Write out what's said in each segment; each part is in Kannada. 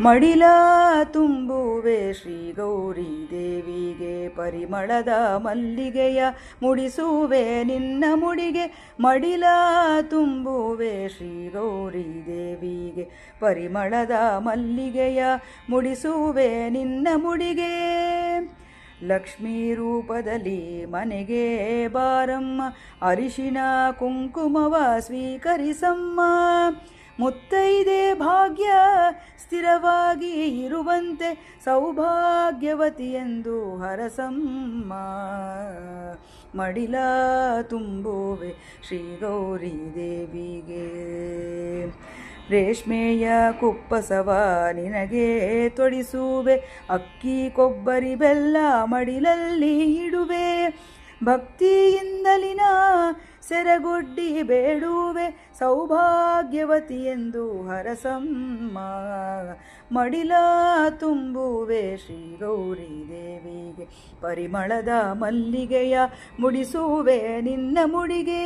ಮಡಿಲ ತುಂಬುವೆ ಶ್ರೀ ಗೌರಿ ದೇವಿಗೆ, ಪರಿಮಳದ ಮಲ್ಲಿಗೆಯ ಮುಡಿಸುವೆ ನಿನ್ನ ಮುಡಿಗೆ. ಮಡಿಲ ತುಂಬುವೆ ಶ್ರೀ ಗೌರಿ ದೇವಿಗೆ, ಪರಿಮಳದ ಮಲ್ಲಿಗೆಯ ಮುಡಿಸುವೆ ನಿನ್ನ ಮುಡಿಗೆ. ಲಕ್ಷ್ಮೀ ರೂಪದಲ್ಲಿ ಮನೆಗೆ ಬಾರಮ್ಮ, ಅರಿಶಿನ ಕುಂಕುಮವ ಸ್ವೀಕರಿಸಮ್ಮ. ಮುತ್ತೈದೆ ಭಾಗ್ಯ ಸ್ಥಿರವಾಗಿ ಇರುವಂತೆ ಸೌಭಾಗ್ಯವತಿಯೆಂದು ಹರಸಮ್ಮ ಮಡಿಲ ತುಂಬುವೆ ಶ್ರೀ ಗೌರಿ ದೇವಿಗೆ. ರೇಷ್ಮೆಯ ಕುಪ್ಪಸವ ನಿನಗೆ ತೊಡಿಸುವೆ, ಅಕ್ಕಿ, ಕೊಬ್ಬರಿ, ಬೆಲ್ಲ ಮಡಿಲಲ್ಲಿ ಇಡುವೆ. ಭಕ್ತಿಯಿಂದಲಿನ ಸೆರಗೊಡ್ಡಿ ಬೇಡುವೆ ಸೌಭಾಗ್ಯವತಿ ಎಂದು ಹರಸಮ್ಮ. ಮಡಿಲ ತುಂಬುವೆ ಶ್ರೀ ಗೌರಿ ದೇವಿಗೆ, ಪರಿಮಳದ ಮಲ್ಲಿಗೆಯ ಮುಡಿಸುವೆ ನಿನ್ನ ಮುಡಿಗೆ.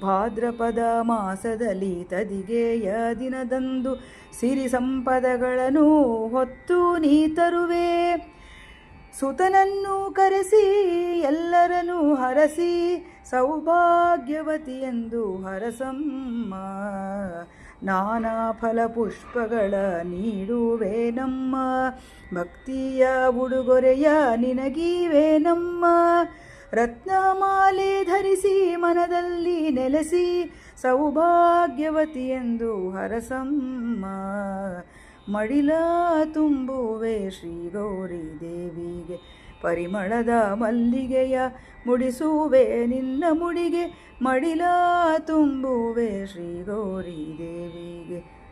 ಭಾದ್ರಪದ ಮಾಸದಲ್ಲಿ ತದಿಗೆಯ ದಿನದಂದು ಸಿರಿ ಸಂಪದಗಳನ್ನು ಹೊತ್ತು ನೀ ತರುವೆ. ಸುತನನ್ನು ಕರೆಸಿ, ಎಲ್ಲರನ್ನು ಹರಸಿ ಸೌಭಾಗ್ಯವತಿಯೆಂದು ಹರಸಮ್ಮ. ನಾನಾ ಫಲಪುಷ್ಪಗಳ ನೀಡುವೆ ನಮ್ಮ ಭಕ್ತಿಯ ಉಡುಗೊರೆಯ ನಿನಗೀವೆ ನಮ್ಮ ರತ್ನಮಾಲೆ ಧರಿಸಿ ಮನದಲ್ಲಿ ನೆಲೆಸಿ ಸೌಭಾಗ್ಯವತಿಯೆಂದು ಹರಸಮ್ಮ. ಮಡಿಲ ತುಂಬುವೆ ಶ್ರೀ ಗೌರಿ ದೇವಿಗೆ, ಪರಿಮಳದ ಮಲ್ಲಿಗೆಯ ಮುಡಿಸುವೆ ನಿನ್ನ ಮುಡಿಗೆ, ಮಡಿಲ ತುಂಬುವೆ ಶ್ರೀ ಗೌರಿ ದೇವಿಗೆ.